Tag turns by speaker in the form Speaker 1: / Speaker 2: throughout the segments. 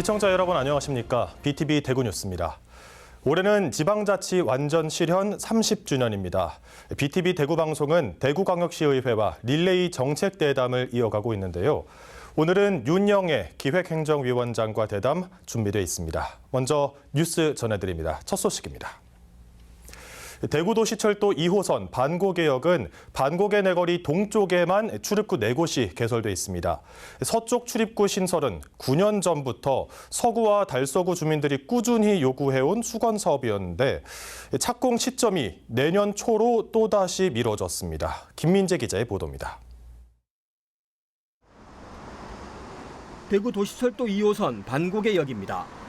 Speaker 1: 시청자 여러분 안녕하십니까? BTV 대구 뉴스입니다. 올해는 지방자치 완전 실현 30주년입니다. BTV 대구 방송은 대구광역시의회와 릴레이 정책 대담을 이어가고 있는데요. 오늘은 윤영애 기획행정위원장과 대담 준비되어 있습니다. 먼저 뉴스 전해드립니다. 첫 소식입니다. 대구도시철도 2호선 반고개역은 반고개 내거리 동쪽에만 출입구 4곳이 개설돼 있습니다. 서쪽 출입구 신설은 9년 전부터 서구와 달서구 주민들이 꾸준히 요구해온 수건 사업이었는데 착공 시점이 내년 초로 또다시 미뤄졌습니다. 김민재 기자의 보도입니다.
Speaker 2: 대구 도시철도 2호선 반고개역입니다.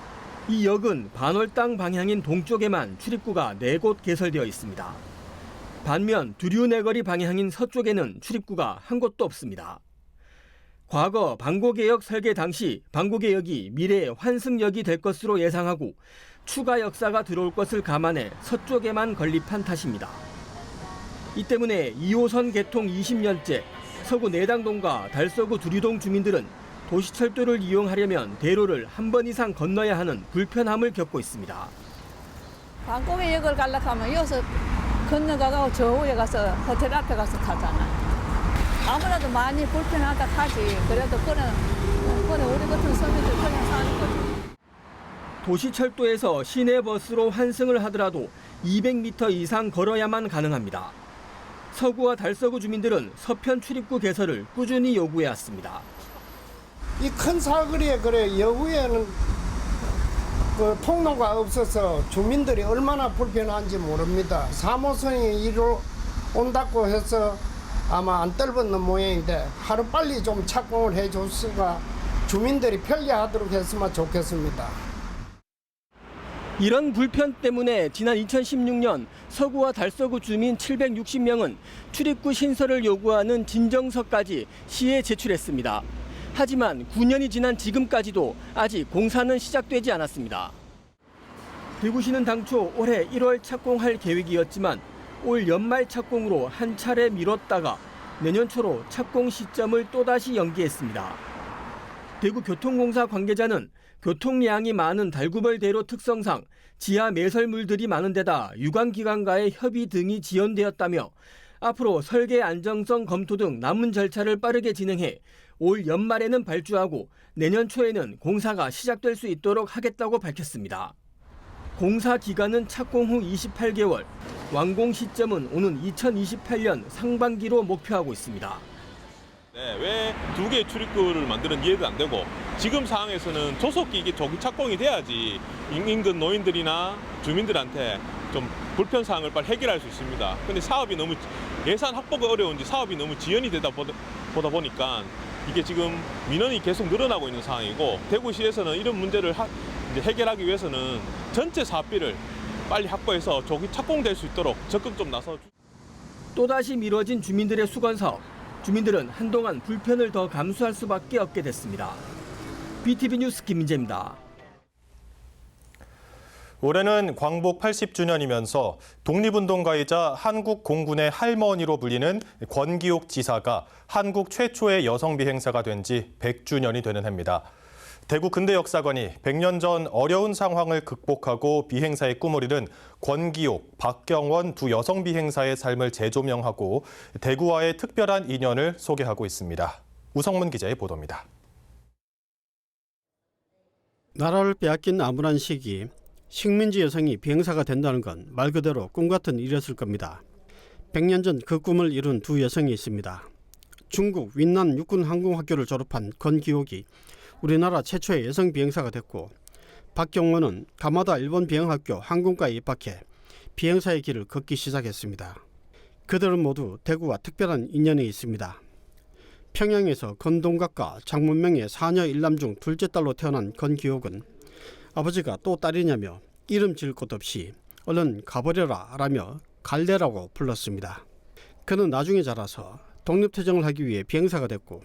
Speaker 2: 이 역은 반월당 방향인 동쪽에만 출입구가 4곳 개설되어 있습니다. 반면 두류내거리 방향인 서쪽에는 출입구가 한 곳도 없습니다. 과거 방고개역 설계 당시 방고개역이 미래의 환승역이 될 것으로 예상하고 추가 역사가 들어올 것을 감안해 서쪽에만 건립한 탓입니다. 이 때문에 2호선 개통 20년째 서구 내당동과 달서구 두류동 주민들은 도시철도를 이용하려면 대로를 한 번 이상 건너야 하는 불편함을 겪고 있습니다.
Speaker 3: 방콕에 역을 가려고 하면 여기서 건너가고 저 위에 가서 호텔 앞에 가서 타잖아. 아무래도 많이 불편하다 하지. 그래도 그는, 그는 우리 같은 서민들 그냥 사는 거지.
Speaker 2: 도시철도에서 시내 버스로 환승을 하더라도 200m 이상 걸어야만 가능합니다. 서구와 달서구 주민들은 서편 출입구 개설을 꾸준히 요구해 왔습니다.
Speaker 4: 이 큰 사거리에 그래 여구에는 그 통로가 없어서 주민들이 얼마나 불편한지 모릅니다. 3호선이 이로 온다고 해서 아마 안 떨어는 모양인데 하루 빨리 좀 착공을 해줬으니까 주민들이 편리하도록 했으면 좋겠습니다.
Speaker 2: 이런 불편 때문에 지난 2016년 서구와 달서구 주민 760명은 출입구 신설을 요구하는 진정서까지 시에 제출했습니다. 하지만 9년이 지난 지금까지도 아직 공사는 시작되지 않았습니다. 대구시는 당초 올해 1월 착공할 계획이었지만 올 연말 착공으로 한 차례 미뤘다가 내년 초로 착공 시점을 또다시 연기했습니다. 대구교통공사 관계자는 교통량이 많은 달구벌대로 특성상 지하 매설물들이 많은 데다 유관기관과의 협의 등이 지연되었다며 앞으로 설계 안정성 검토 등 남은 절차를 빠르게 진행해 올 연말에는 발주하고 내년 초에는 공사가 시작될 수 있도록 하겠다고 밝혔습니다. 공사 기간은 착공 후 28개월, 완공 시점은 오는 2028년 상반기로 목표하고 있습니다.
Speaker 5: 네, 왜 두 개의 출입구를 만드는 이해도 안 되고 지금 상황에서는 조속히 이게 조기 착공이 돼야지 인- 인근 노인들이나 주민들한테 좀 불편 사항을 빨리 해결할 수 있습니다. 근데 사업이 너무 예산 확보가 어려운지 사업이 너무 지연이 되다 보다 보니까 이게 지금 민원이 계속 늘어나고 있는 상황이고 대구시에서는 이런 문제를 하- 해결하기 위해서는 전체 사업비를 빨리 확보해서 조기 착공될 수 있도록 적극 좀 나서 주-
Speaker 2: 또다시 미뤄진 주민들의 수건 사업. 주민들은 한동안 불편을 더 감수할 수밖에 없게 됐습니다. BTV 뉴스 김민재입니다.
Speaker 1: 올해는 광복 80주년이면서 독립운동가이자 한국 공군의 할머니로 불리는 권기옥 지사가 한국 최초의 여성 비행사가 된 지 100주년이 되는 해입니다. 대구 근대 역사관이 100년 전 어려운 상황을 극복하고 비행사의 꿈을 이룬 권기옥, 박경원 두 여성 비행사의 삶을 재조명하고 대구와의 특별한 인연을 소개하고 있습니다. 우성문 기자의 보도입니다.
Speaker 6: 나라를 빼앗긴 암울한 시기 식민지 여성이 비행사가 된다는 건 말 그대로 꿈 같은 일이었을 겁니다. 100년 전 그 꿈을 이룬 두 여성이 있습니다. 중국 윈난 육군 항공학교를 졸업한 권기옥이 우리나라 최초의 여성 비행사가 됐고 박경원은 가마다 일본 비행학교 항공과에 입학해 비행사의 길을 걷기 시작했습니다. 그들은 모두 대구와 특별한 인연이 있습니다. 평양에서 건동각과 장문명의 사녀 일남 중 둘째 딸로 태어난 건기옥은 아버지가 또 딸이냐며 이름 지을 곳 없이 얼른 가버려라 라며 갈래라고 불렀습니다. 그는 나중에 자라서 독립투쟁을 하기 위해 비행사가 됐고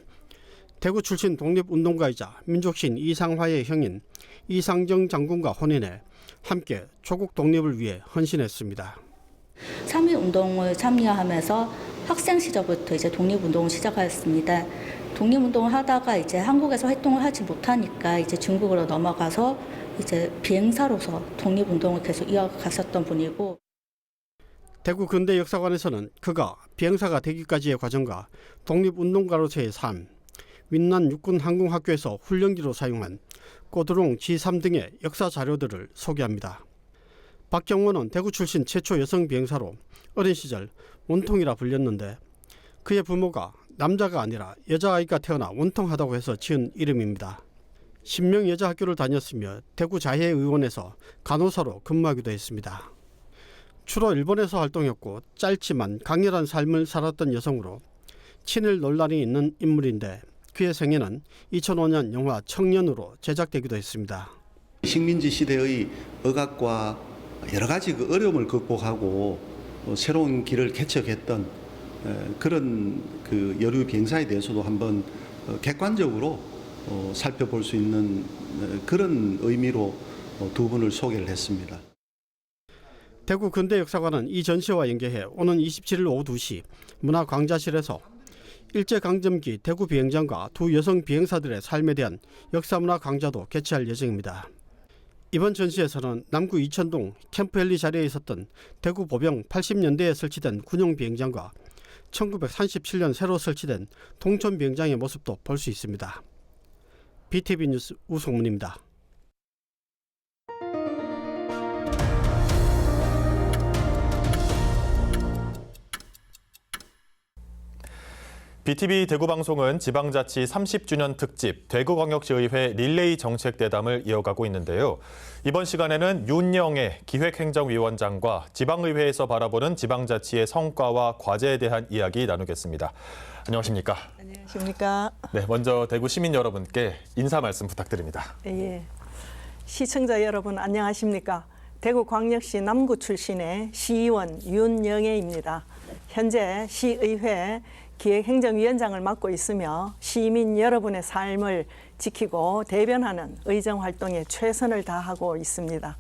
Speaker 6: 대구 출신 독립운동가이자 민족신 이상화의 형인 이상정 장군과 혼인해 함께 조국 독립을 위해 헌신했습니다.
Speaker 7: 3.1 운동을 참여하면서 학생 시절부터 이제 독립운동을 시작하였습니다. 독립운동을 하다가 이제 한국에서 활동을 하지 못하니까 이제 중국으로 넘어가서 이제 비행사로서 독립운동을 계속 이어갔었던 분이고
Speaker 6: 대구 근대 역사관에서는 그가 비행사가 되기까지의 과정과 독립운동가로서의 삶, 윈난 육군 항공학교에서 훈련기로 사용한 꼬드롱 G3 등의 역사 자료들을 소개합니다. 박경원은 대구 출신 최초 여성 비행사로 어린 시절 원통이라 불렸는데 그의 부모가 남자가 아니라 여자아이가 태어나 원통하다고 해서 지은 이름입니다. 신명 여자 학교를 다녔으며 대구 자해의원에서 간호사로 근무하기도 했습니다. 주로 일본에서 활동했고 짧지만 강렬한 삶을 살았던 여성으로 친일 논란이 있는 인물인데 그의 생애는 2005년 영화 청년으로 제작되기도 했습니다.
Speaker 8: 식민지 시대의 억압과 여러 가지 그 어려움을 극복하고 어, 새로운 길을 개척했던 에, 그런 그 여류 비행사에 대해서도 한번 어, 객관적으로 어, 살펴볼 수 있는 어, 그런 의미로 어, 두 분을 소개를 했습니다.
Speaker 6: 대구 근대 역사관은 이 전시와 연계해 오는 27일 오후 2시 문화광자실에서 일제강점기 대구 비행장과 두 여성 비행사들의 삶에 대한 역사문화 강좌도 개최할 예정입니다. 이번 전시에서는 남구 이천동 캠프헬리 자리에 있었던 대구 보병 80년대에 설치된 군용 비행장과 1937년 새로 설치된 동천 비행장의 모습도 볼 수 있습니다. BTV 뉴스 우송문입니다.
Speaker 9: BTV 대구 방송은 지방자치 30주년 특집 대구광역시의회 릴레이 정책 대담을 이어가고 있는데요. 이번 시간에는 윤영애 기획행정위원장과 지방의회에서 바라보는 지방자치의 성과와 과제에 대한 이야기 나누겠습니다. 안녕하십니까?
Speaker 10: 안녕하 십니까.
Speaker 9: 네, 먼저 대구 시민 여러분께 인사 말씀 부탁드립니다.
Speaker 10: 예. 시청자 여러분 안녕하십니까. 대구 광역시 남구 출신의 시의원 윤영애입니다. 현재 시의회 기획행정위원장을 맡고 있으며 시민 여러분의 삶을 지키고 대변하는 의정 활동에 최선을 다하고 있습니다.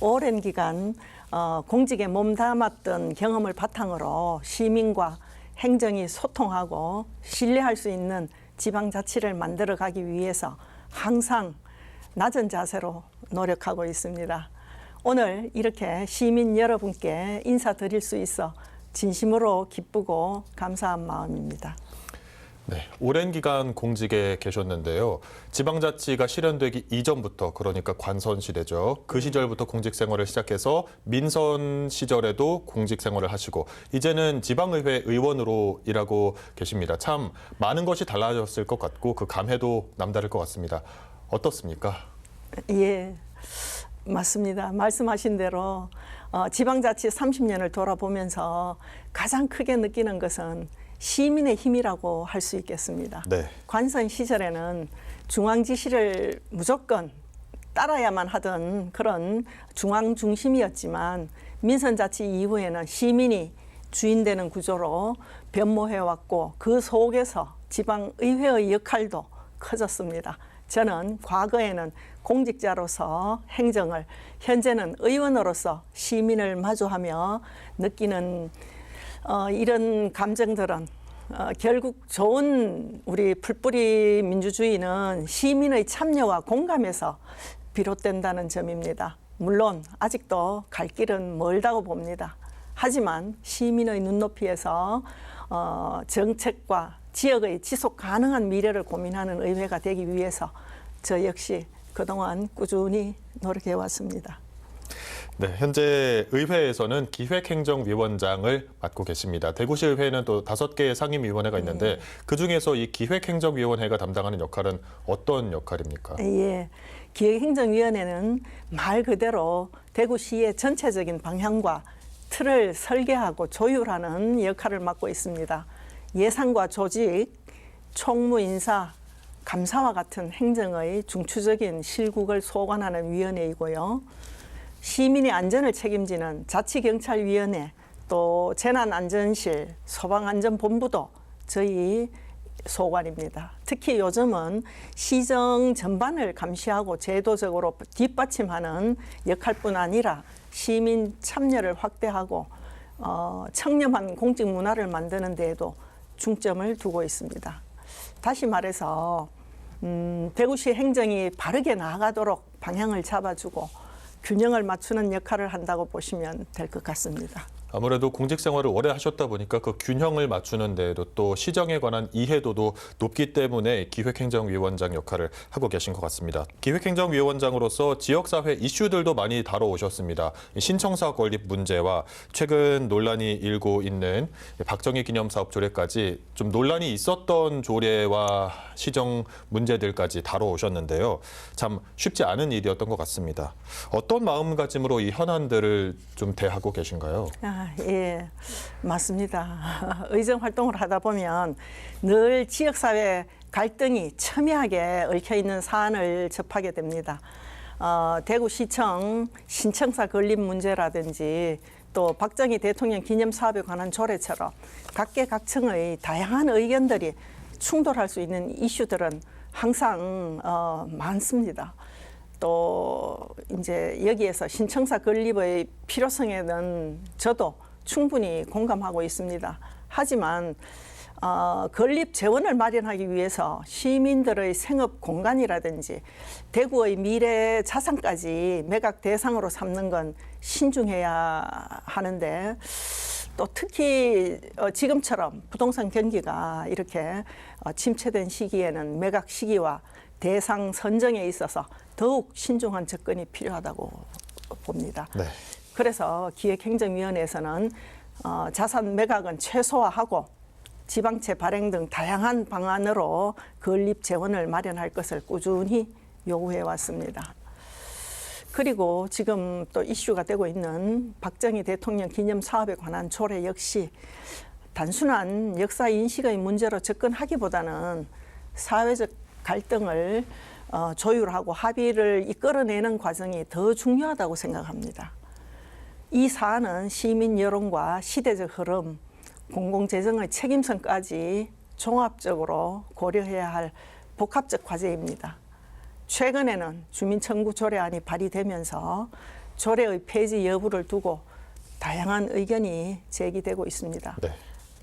Speaker 10: 오랜 기간 어, 공직에 몸담았던 경험을 바탕으로 시민과 행정이 소통하고 신뢰할 수 있는 지방자치를 만들어 가기 위해서 항상 낮은 자세로 노력하고 있습니다. 오늘 이렇게 시민 여러분께 인사드릴 수 있어 진심으로 기쁘고 감사한 마음입니다.
Speaker 9: 네, 오랜 기간 공직에 계셨는데요. 지방자치가 실현되기 이전부터 그러니까 관선 시대죠. 그 시절부터 공직 생활을 시작해서 민선 시절에도 공직 생활을 하시고 이제는 지방의회 의원으로 일하고 계십니다. 참 많은 것이 달라졌을 것 같고 그 감회도 남다를 것 같습니다. 어떻습니까?
Speaker 10: 예, 맞습니다. 말씀하신 대로 어, 지방자치 30년을 돌아보면서 가장 크게 느끼는 것은 시민의 힘이라고 할 수 있겠습니다.
Speaker 9: 네.
Speaker 10: 관선 시절에는 중앙 지시를 무조건 따라야만 하던 그런 중앙 중심이었지만 민선자치 이후에는 시민이 주인되는 구조로 변모해 왔고 그 속에서 지방의회의 역할도 커졌습니다. 저는 과거에는 공직자로서 행정을 현재는 의원으로서 시민을 마주하며 느끼는 어, 이런 감정들은 어, 결국 좋은 우리 풀뿌리 민주주의는 시민의 참여와 공감에서 비롯된다는 점입니다. 물론 아직도 갈 길은 멀다고 봅니다. 하지만 시민의 눈높이에서 어, 정책과 지역의 지속 가능한 미래를 고민하는 의회가 되기 위해서 저 역시 그동안 꾸준히 노력해 왔습니다.
Speaker 9: 네, 현재 의회에서는 기획행정위원장을 맡고 계십니다. 대구시 의회는 또 다섯 개의 상임위원회가 있는데 그 중에서 이 기획행정위원회가 담당하는 역할은 어떤 역할입니까?
Speaker 10: 예. 기획행정위원회는 말 그대로 대구시의 전체적인 방향과 틀을 설계하고 조율하는 역할을 맡고 있습니다. 예산과 조직, 총무 인사, 감사와 같은 행정의 중추적인 실국을 소관하는 위원회이고요. 시민의 안전을 책임지는 자치경찰위원회, 또 재난안전실, 소방안전본부도 저희 소관입니다. 특히 요즘은 시정 전반을 감시하고 제도적으로 뒷받침하는 역할뿐 아니라 시민 참여를 확대하고 어, 청렴한 공직 문화를 만드는 데에도 중점을 두고 있습니다. 다시 말해서 음, 대구시 행정이 바르게 나아가도록 방향을 잡아주고 균형을 맞추는 역할을 한다고 보시면 될 것 같습니다.
Speaker 9: 아무래도 공직 생활을 오래 하셨다 보니까 그 균형을 맞추는 데에도 또 시정에 관한 이해도도 높기 때문에 기획행정위원장 역할을 하고 계신 것 같습니다. 기획행정위원장으로서 지역사회 이슈들도 많이 다뤄오셨습니다. 이 신청사 건립 문제와 최근 논란이 일고 있는 박정희 기념사업 조례까지 좀 논란이 있었던 조례와 시정 문제들까지 다뤄오셨는데요. 참 쉽지 않은 일이었던 것 같습니다. 어떤 마음가짐으로 이 현안들을 좀 대하고 계신가요?
Speaker 10: 아, 예, 맞습니다. 의정 활동을 하다 보면 늘 지역사회 갈등이 첨예하게 얽혀 있는 사안을 접하게 됩니다. 어, 대구시청 신청사 건립 문제라든지 또 박정희 대통령 기념 사업에 관한 조례처럼 각계각층의 다양한 의견들이 충돌할 수 있는 이슈들은 항상 어, 많습니다. 또 이제 여기에서 신청사 건립의 필요성에는 저도 충분히 공감하고 있습니다. 하지만 어, 건립 재원을 마련하기 위해서 시민들의 생업 공간이라든지 대구의 미래 자산까지 매각 대상으로 삼는 건 신중해야 하는데 또 특히 어, 지금처럼 부동산 경기가 이렇게 어, 침체된 시기에는 매각 시기와 대상 선정에 있어서 더욱 신중한 접근이 필요하다고 봅니다.
Speaker 9: 네.
Speaker 10: 그래서 기획행정위원회에서는 어, 자산 매각은 최소화하고 지방채 발행 등 다양한 방안으로 건립 재원을 마련할 것을 꾸준히 요구해 왔습니다. 그리고 지금 또 이슈가 되고 있는 박정희 대통령 기념 사업에 관한 조례 역시 단순한 역사 인식의 문제로 접근하기보다는 사회적 갈등을 어, 조율하고 합의를 이끌어내는 과정이 더 중요하다고 생각합니다. 이 사안은 시민 여론과 시대적 흐름, 공공재정의 책임성까지 종합적으로 고려해야 할 복합적 과제입니다. 최근에는 주민청구 조례안이 발의되면서 조례의 폐지 여부를 두고 다양한 의견이 제기되고 있습니다.
Speaker 9: 네.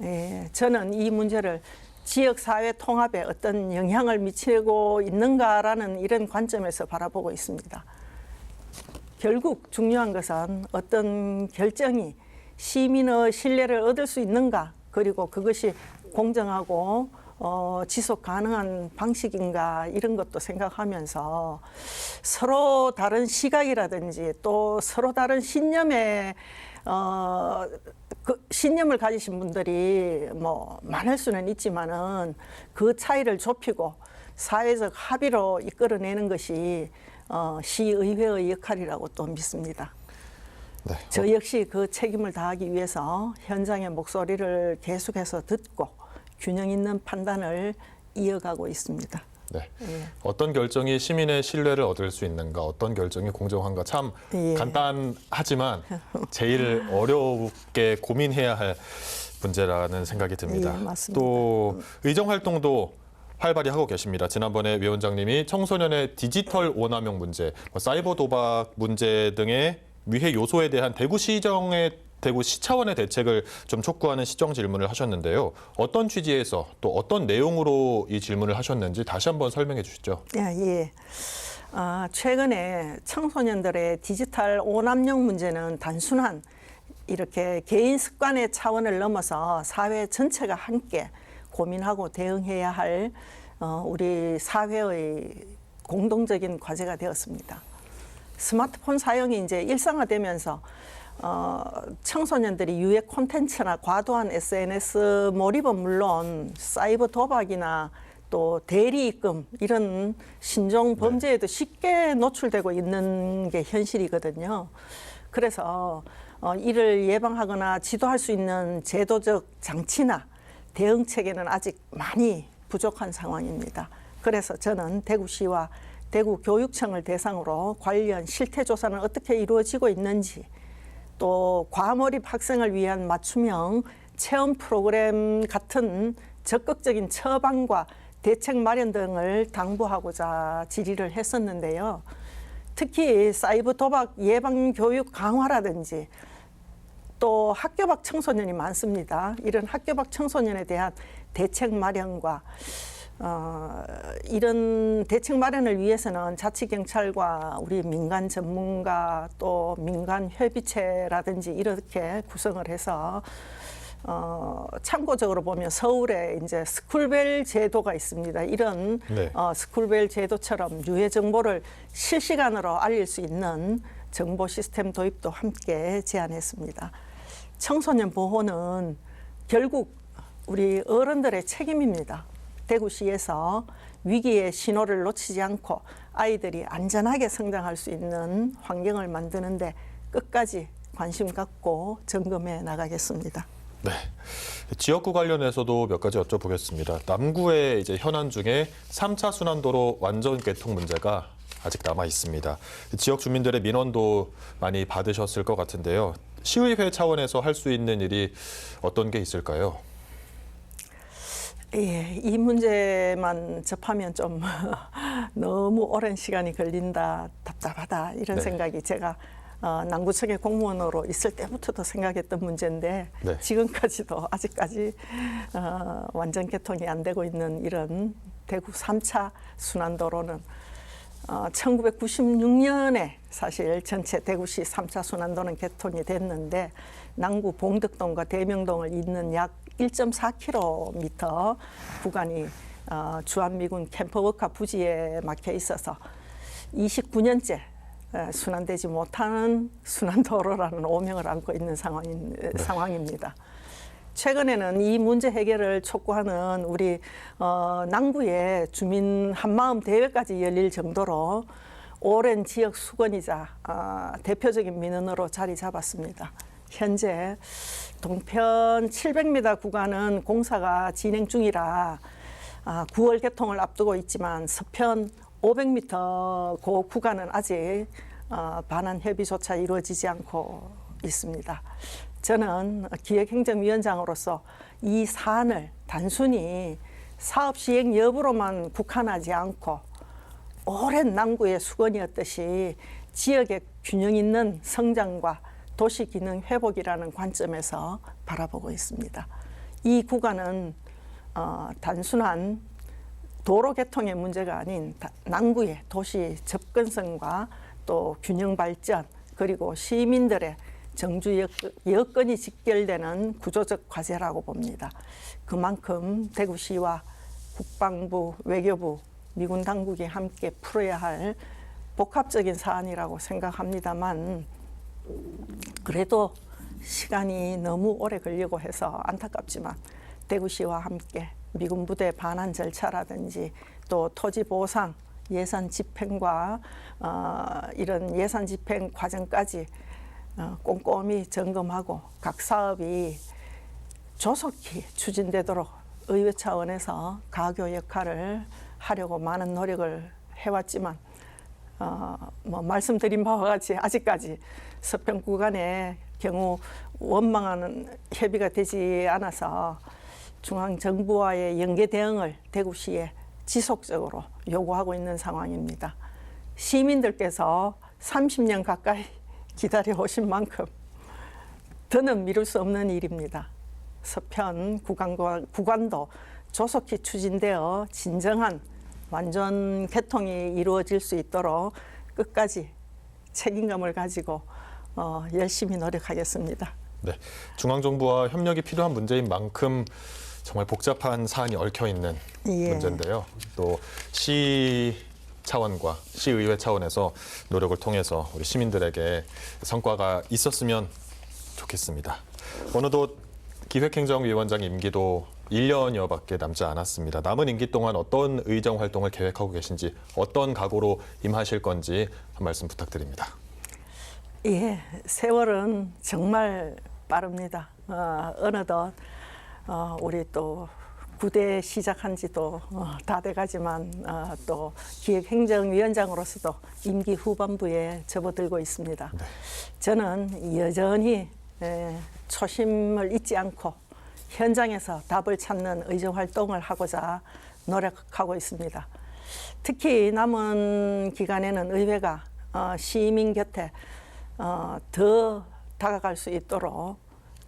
Speaker 10: 예, 저는 이 문제를 지역 사회 통합에 어떤 영향을 미치고 있는가라는 이런 관점에서 바라보고 있습니다. 결국 중요한 것은 어떤 결정이 시민의 신뢰를 얻을 수 있는가 그리고 그것이 공정하고 어, 지속 가능한 방식인가 이런 것도 생각하면서 서로 다른 시각이라든지 또 서로 다른 신념에 어, 그 신념을 가지신 분들이 뭐 많을 수는 있지만은 그 차이를 좁히고 사회적 합의로 이끌어내는 것이 어, 시의회의 역할이라고 또 믿습니다.
Speaker 9: 네.
Speaker 10: 저 역시 그 책임을 다하기 위해서 현장의 목소리를 계속해서 듣고 균형 있는 판단을 이어가고 있습니다.
Speaker 9: 네.
Speaker 10: 예.
Speaker 9: 어떤 결정이 시민의 신뢰를 얻을 수 있는가, 어떤 결정이 공정한가 참
Speaker 10: 예.
Speaker 9: 간단하지만 제일 어렵게 고민해야 할 문제라는 생각이 듭니다.
Speaker 10: 예, 맞습니다.
Speaker 9: 또 의정 활동도 활발히 하고 계십니다. 지난번에 위원장님이 청소년의 디지털 오남용 문제, 뭐 사이버 도박 문제 등의 위해 요소에 대한 대구 시정의 대구시 차원의 대책을 좀 촉구하는 시정 질문을 하셨는데요. 어떤 취지에서 또 어떤 내용으로 이 질문을 하셨는지 다시 한번 설명해 주시죠.
Speaker 10: 예, 예. 아, 최근에 청소년들의 디지털 오남용 문제는 단순한 이렇게 개인 습관의 차원을 넘어서 사회 전체가 함께 고민하고 대응해야 할 어, 우리 사회의 공동적인 과제가 되었습니다. 스마트폰 사용이 이제 일상화되면서 어, 청소년들이 유해 콘텐츠나 과도한 SNS 몰입은 물론 사이버 도박이나 또 대리 입금 이런 신종 범죄에도 쉽게 노출되고 있는 게 현실이거든요. 그래서 어, 이를 예방하거나 지도할 수 있는 제도적 장치나 대응 체계는 아직 많이 부족한 상황입니다. 그래서 저는 대구시와 대구 교육청을 대상으로 관련 실태 조사는 어떻게 이루어지고 있는지 또 과몰입 학생을 위한 맞춤형 체험 프로그램 같은 적극적인 처방과 대책 마련 등을 당부하고자 질의를 했었는데요. 특히 사이버 도박 예방 교육 강화라든지 또 학교 밖 청소년이 많습니다. 이런 학교 밖 청소년에 대한 대책 마련과 어, 이런 대책 마련을 위해서는 자치경찰과 우리 민간 전문가 또 민간 협의체라든지 이렇게 구성을 해서 어, 참고적으로 보면 서울에 이제 스쿨벨 제도가 있습니다. 이런
Speaker 9: 네.
Speaker 10: 어, 스쿨벨 제도처럼 유해 정보를 실시간으로 알릴 수 있는 정보 시스템 도입도 함께 제안했습니다. 청소년 보호는 결국 우리 어른들의 책임입니다. 대구시에서 위기의 신호를 놓치지 않고 아이들이 안전하게 성장할 수 있는 환경을 만드는데 끝까지 관심 갖고 점검해 나가겠습니다.
Speaker 9: 네. 지역구 관련해서도 몇 가지 여쭤보겠습니다. 남구의 이제 현안 중에 3차 순환도로 완전 개통 문제가 아직 남아 있습니다. 지역 주민들의 민원도 많이 받으셨을 것 같은데요. 시의회 차원에서 할 수 있는 일이 어떤 게 있을까요?
Speaker 10: 예, 이 문제만 접하면 좀 너무 오랜 시간이 걸린다, 답답하다 이런
Speaker 9: 네.
Speaker 10: 생각이 제가 어, 남구청의 공무원으로 있을 때부터도 생각했던 문제인데
Speaker 9: 네.
Speaker 10: 지금까지도 아직까지 어, 완전 개통이 안 되고 있는 이런 대구 3차 순환도로는 어, 1996년에 사실 전체 대구시 3차 순환도는 개통이 됐는데 남구 봉덕동과 대명동을 잇는 약 1.4km 구간이 어, 주한미군 캠프워카 부지에 막혀 있어서 29년째 에, 순환되지 못하는 순환도로라는 오명을 안고 있는 상황인, 상황입니다. 최근에는 이 문제 해결을 촉구하는 우리 어, 남구의 주민 한마음 대회까지 열릴 정도로 오랜 지역 수건이자 어, 대표적인 민원으로 자리 잡았습니다. 현재 동편 700m 구간은 공사가 진행 중이라 아, 9월 개통을 앞두고 있지만 서편 500m 그 구간은 아직 어, 반환 협의조차 이루어지지 않고 있습니다. 저는 기획행정위원장으로서 이 사안을 단순히 사업 시행 여부로만 국한하지 않고 오랜 남구의 수건이었듯이 지역의 균형 있는 성장과 도시 기능 회복이라는 관점에서 바라보고 있습니다. 이 구간은 어, 단순한 도로 개통의 문제가 아닌 다- 남구의 도시 접근성과 또 균형 발전 그리고 시민들의 정주 여- 여건이 직결되는 구조적 과제라고 봅니다. 그만큼 대구시와 국방부, 외교부, 미군 당국이 함께 풀어야 할 복합적인 사안이라고 생각합니다만 그래도 시간이 너무 오래 걸리고 해서 안타깝지만 대구시와 함께 미군 부대 반환 절차라든지 또 토지 보상 예산 집행과 어, 이런 예산 집행 과정까지 어, 꼼꼼히 점검하고 각 사업이 조속히 추진되도록 의회 차원에서 가교 역할을 하려고 많은 노력을 해왔지만 어, 뭐 말씀드린 바와 같이 아직까지 서평 구간의 경우 원망하는 협의가 되지 않아서 중앙 정부와의 연계 대응을 대구시에 지속적으로 요구하고 있는 상황입니다. 시민들께서 30년 가까이 기다려 오신 만큼 더는 미룰 수 없는 일입니다. 서편 구간과 구간도 조속히 추진되어 진정한 완전 개통이 이루어질 수 있도록 끝까지 책임감을 가지고 어, 열심히 노력하겠습니다.
Speaker 9: 네. 중앙 정부와 협력이 필요한 문제인 만큼 정말 복잡한 사안이 얽혀 있는
Speaker 10: 예.
Speaker 9: 문제인데요. 또 시 차원과 시의회 차원에서 노력을 통해서 우리 시민들에게 성과가 있었으면 좋겠습니다. 어느덧 기획행정위원장 임기도 1년여밖에 남지 않았습니다. 남은 임기 동안 어떤 의정 활동을 계획하고 계신지 어떤 각오로 임하실 건지 한 말씀 부탁드립니다.
Speaker 10: 예, 세월은 정말 빠릅니다. 어, 어느덧 어, 우리 또 구대 시작한 지도 어, 다 돼가지만 어, 또 기획행정위원장으로서도 임기 후반부에 접어들고 있습니다. 저는 여전히 에, 초심을 잊지 않고 현장에서 답을 찾는 의정 활동을 하고자 노력하고 있습니다. 특히 남은 기간에는 의회가 어, 시민 곁에 어, 더 다가갈 수 있도록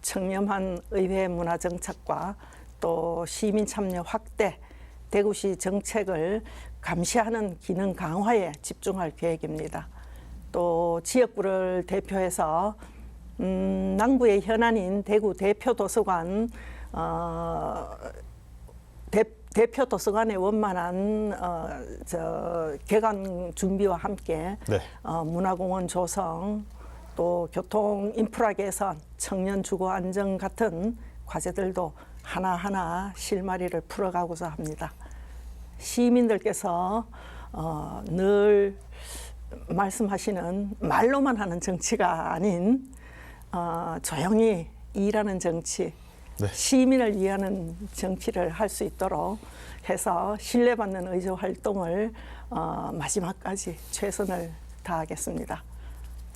Speaker 10: 청렴한 의회 문화 정착과 또 시민 참여 확대, 대구시 정책을 감시하는 기능 강화에 집중할 계획입니다. 또 지역구를 대표해서 음, 남부의 현안인 대구 대표 도서관 어, 대, 대표 도서관의 원만한 어, 저 개관 준비와 함께
Speaker 1: 네.
Speaker 10: 어, 문화공원 조성 또 교통 인프라 개선, 청년 주거 안정 같은 과제들도 하나하나 실마리를 풀어가고자 합니다. 시민들께서 어, 늘 말씀하시는 말로만 하는 정치가 아닌 어, 조용히 일하는 정치,
Speaker 1: 네.
Speaker 10: 시민을 위하는 정치를 할 수 있도록 해서 신뢰받는 의조 활동을 어, 마지막까지 최선을 다하겠습니다.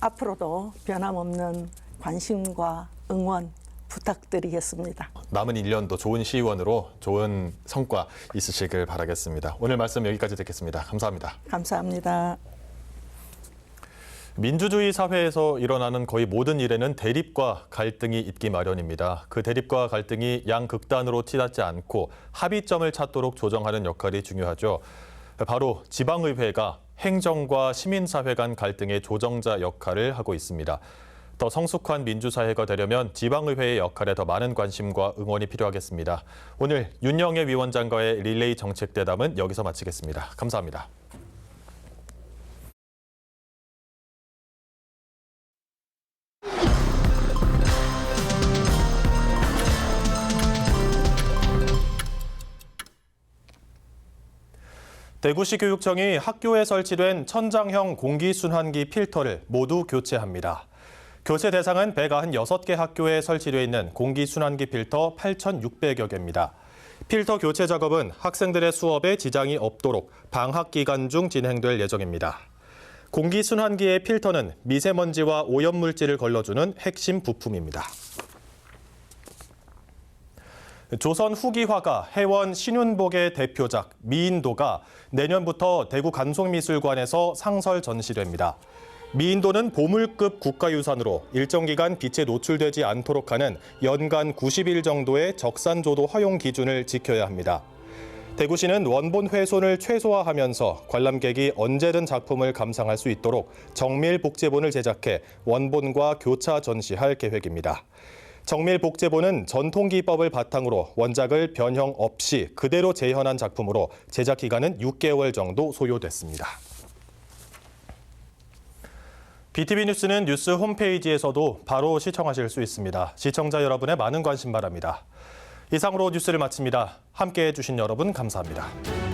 Speaker 10: 앞으로도 변함없는 관심과 응원 부탁드리겠습니다.
Speaker 1: 남은 1년도 좋은 시의원으로 좋은 성과 있으시길 바라겠습니다. 오늘 말씀 여기까지 듣겠습니다. 감사합니다.
Speaker 10: 감사합니다.
Speaker 1: 민주주의 사회에서 일어나는 거의 모든 일에는 대립과 갈등이 있기 마련입니다. 그 대립과 갈등이 양극단으로 치닫지 않고 합의점을 찾도록 조정하는 역할이 중요하죠. 바로 지방의회가 행정과 시민사회 간 갈등의 조정자 역할을 하고 있습니다. 더 성숙한 민주사회가 되려면 지방의회의 역할에 더 많은 관심과 응원이 필요하겠습니다. 오늘 윤영애 위원장과의 릴레이 정책 대담은 여기서 마치겠습니다. 감사합니다. 대구시 교육청이 학교에 설치된 천장형 공기순환기 필터를 모두 교체합니다. 교체 대상은 196개 학교에 설치되어 있는 공기순환기 필터 8,600여 개입니다. 필터 교체 작업은 학생들의 수업에 지장이 없도록 방학 기간 중 진행될 예정입니다. 공기순환기의 필터는 미세먼지와 오염물질을 걸러주는 핵심 부품입니다. 조선 후기 화가 해원 신윤복의 대표작 미인도가 내년부터 대구 간송미술관에서 상설 전시됩니다. 미인도는 보물급 국가유산으로 일정 기간 빛에 노출되지 않도록 하는 연간 90일 정도의 적산조도 허용 기준을 지켜야 합니다. 대구시는 원본 훼손을 최소화하면서 관람객이 언제든 작품을 감상할 수 있도록 정밀 복제본을 제작해 원본과 교차 전시할 계획입니다. 정밀 복제본은 전통 기법을 바탕으로 원작을 변형 없이 그대로 재현한 작품으로 제작 기간은 6개월 정도 소요됐습니다. BTV 뉴스는 뉴스 홈페이지에서도 바로 시청하실 수 있습니다. 시청자 여러분의 많은 관심 바랍니다. 이상으로 뉴스를 마칩니다. 함께해 주신 여러분 감사합니다.